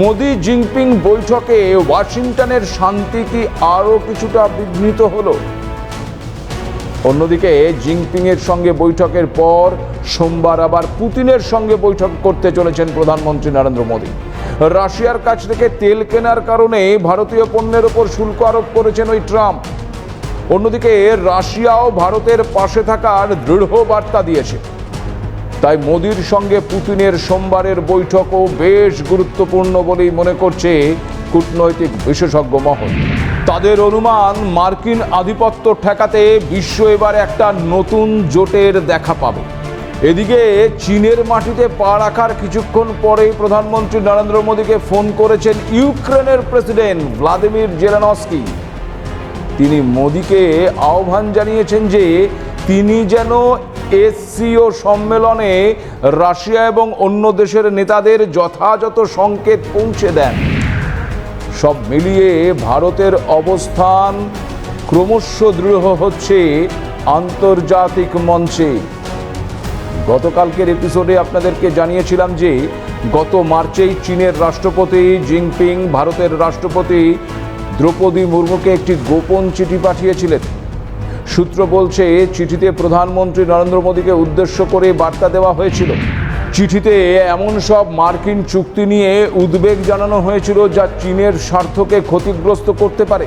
Modi Jinping বৈঠকে ওয়াশিংটনের শান্তি কি আরও কিছুটা বিঘ্নিত হলো। অন্যদিকে জিনপিং এর সঙ্গে বৈঠকের পর সোমবার আবার পুতিনের সঙ্গে বৈঠক করতে চলেছেন প্রধানমন্ত্রী নরেন্দ্র মোদী। রাশিয়ার কাছ থেকে তেল কেনার কারণে ভারতীয় পণ্যের ওপর শুল্ক আরোপ করেছেন ওই ট্রাম্প। অন্যদিকে রাশিয়াও ভারতের পাশে থাকার দৃঢ় বার্তা দিয়েছে। তাই মোদির সঙ্গে পুতিনের সোমবারের বৈঠকও বেশ গুরুত্বপূর্ণ বলেই মনে করছে কূটনৈতিক বিশেষজ্ঞ মহল। তাদের অনুমান, মার্কিন আধিপত্য ঠেকাতে বিশ্ব এবার একটা নতুন জোটের দেখা পাবে। এদিকে চীনের মাটিতে পা রাখার কিছুক্ষণ পরেই প্রধানমন্ত্রী নরেন্দ্র মোদীকে ফোন করেছেন ইউক্রেনের প্রেসিডেন্ট ভ্লাদিমির জেলানস্কি। তিনি মোদীকে আহ্বান জানিয়েছেন যে তিনি যেন এসসিও সম্মেলনে রাশিয়া এবং অন্য দেশের নেতাদের যথাযথ সংকেত পৌঁছে দেন। সব মিলিয়ে ভারতের অবস্থান ক্রমশ দৃঢ় হচ্ছে আন্তর্জাতিক মঞ্চে। গতকালকের এপিসোডে আপনাদেরকে জানিয়েছিলাম যে, গত মার্চেই চীনের রাষ্ট্রপতি জিনপিং, ভারতের রাষ্ট্রপতি দ্রৌপদী মুর্মুকে একটি গোপন চিঠি পাঠিয়েছিলেন। সূত্র বলছে, চিঠিতে প্রধানমন্ত্রী নরেন্দ্র মোদীকে উদ্দেশ্য করে বার্তা দেওয়া হয়েছিল। চিঠিতে এমন সব মার্কিন চুক্তি নিয়ে উদ্বেগ জানানো হয়েছিল যা চীনের স্বার্থকে ক্ষতিগ্রস্ত করতে পারে।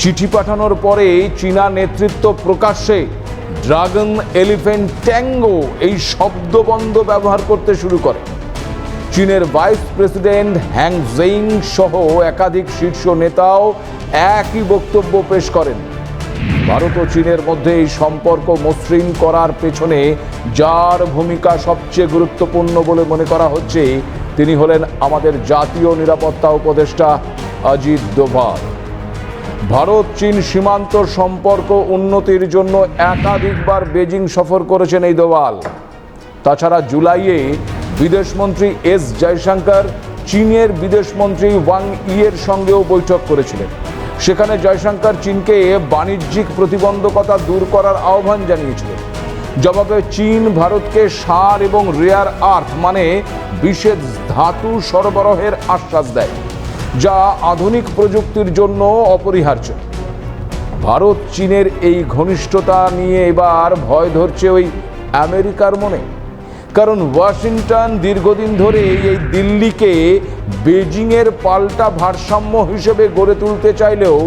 চিঠি পাঠানোর পরে চীনা নেতৃত্ব প্রকাশ্যে ড্রাগন এলিফেন্ট ট্যাঙ্গো এই শব্দবন্ধ ব্যবহার করতে শুরু করে। চীনের ভাইস প্রেসিডেন্ট হ্যাং জেইং সহ একাধিক শীর্ষ নেতাও একই বক্তব্য পেশ করেন। ভারত ও চীনের মধ্যে এই সম্পর্ক মসৃণ করার পেছনে যার ভূমিকা সবচেয়ে গুরুত্বপূর্ণ বলে মনে করা হচ্ছে, তিনি হলেন আমাদের জাতীয় নিরাপত্তা উপদেষ্টা অজিত দোভাল। ভারত, চীন সীমান্ত সম্পর্ক উন্নতির জন্য একাধিকবার বেজিং সফর করেছেন এই দোভাল। তাছাড়া জুলাইয়ে বিদেশমন্ত্রী এস জয়শঙ্কর, চীনের বিদেশমন্ত্রী ওয়াং ইয়ের সঙ্গেও বৈঠক করেছিলেন। সেখানে জয়শঙ্কর চীনকে বাণিজ্যিক প্রতিবন্ধকতা দূর করার আহ্বান জানিয়েছিলেন জবাবে চীন, ভারতকে সার এবং রেয়ার আর্থ মানে বিশেষ ধাতু সরবরাহের আশ্বাস দেয়, যা আধুনিক প্রযুক্তির জন্য অপরিহার্য। ভারত, চীনের এই ঘনিষ্ঠতা নিয়ে এবার ভয় ধরছে ওই আমেরিকার মনে। কারণ ওয়াশিংটন দীর্ঘদিন ধরে এই দিল্লিকে বেজিংয়ের পাল্টা ভারসাম্য হিসেবে গড়ে তুলতে চাইলেও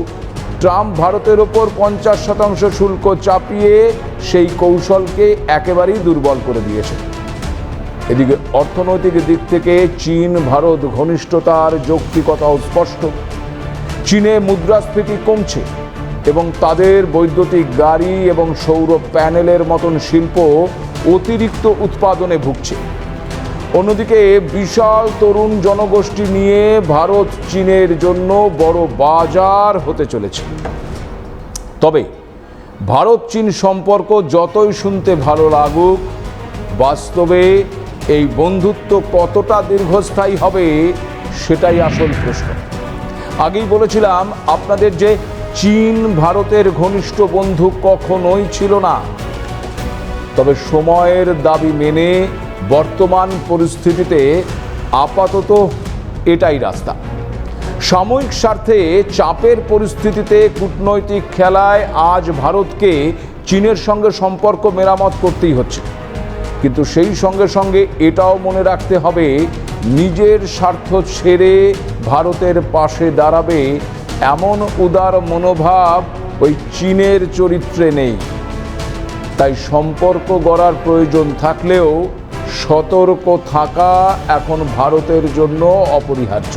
ট্রাম্প ভারতের ওপর পঞ্চাশ শতাংশ শুল্ক চাপিয়ে সেই কৌশলকে একেবারেই দুর্বল করে দিয়েছে। এদিকে অর্থনৈতিক দিক থেকে চীন, ভারত ঘনিষ্ঠতার যৌক্তিকতাও স্পষ্ট। চীনে মুদ্রাস্ফীতি কমছে এবং তাদের বৈদ্যুতিক গাড়ি এবং সৌর প্যানেলের মতন শিল্প অতিরিক্ত উৎপাদনে ভুগছে। অন্যদিকে বিশাল তরুণ জনগোষ্ঠী নিয়ে ভারত চীনের জন্য বড় বাজার হতে চলেছে। তবে ভারত চীন সম্পর্ক যতই শুনতে ভালো লাগুক, বাস্তবে এই বন্ধুত্ব কতটা দীর্ঘস্থায়ী হবে সেটাই আসল প্রশ্ন। আগেই বলেছিলাম আপনাদের যে চীন ভারতের ঘনিষ্ঠ বন্ধু কখনোই ছিল না। তবে সময়ের দাবি মেনে বর্তমান পরিস্থিতিতে আপাতত এটাই রাস্তা। সাময়িক স্বার্থে চাপের পরিস্থিতিতে কূটনৈতিক খেলায় আজ ভারতকে চীনের সঙ্গে সম্পর্ক মেরামত করতেই হচ্ছে। কিন্তু সেই সঙ্গে সঙ্গে এটাও মনে রাখতে হবে, নিজের স্বার্থ ছেড়ে ভারতের পাশে দাঁড়াবে এমন উদার মনোভাব ওই চীনের চরিত্রে নেই। তাই সম্পর্ক গড়ার প্রয়োজন থাকলেও সতর্ক থাকা এখন ভারতের জন্য অপরিহার্য।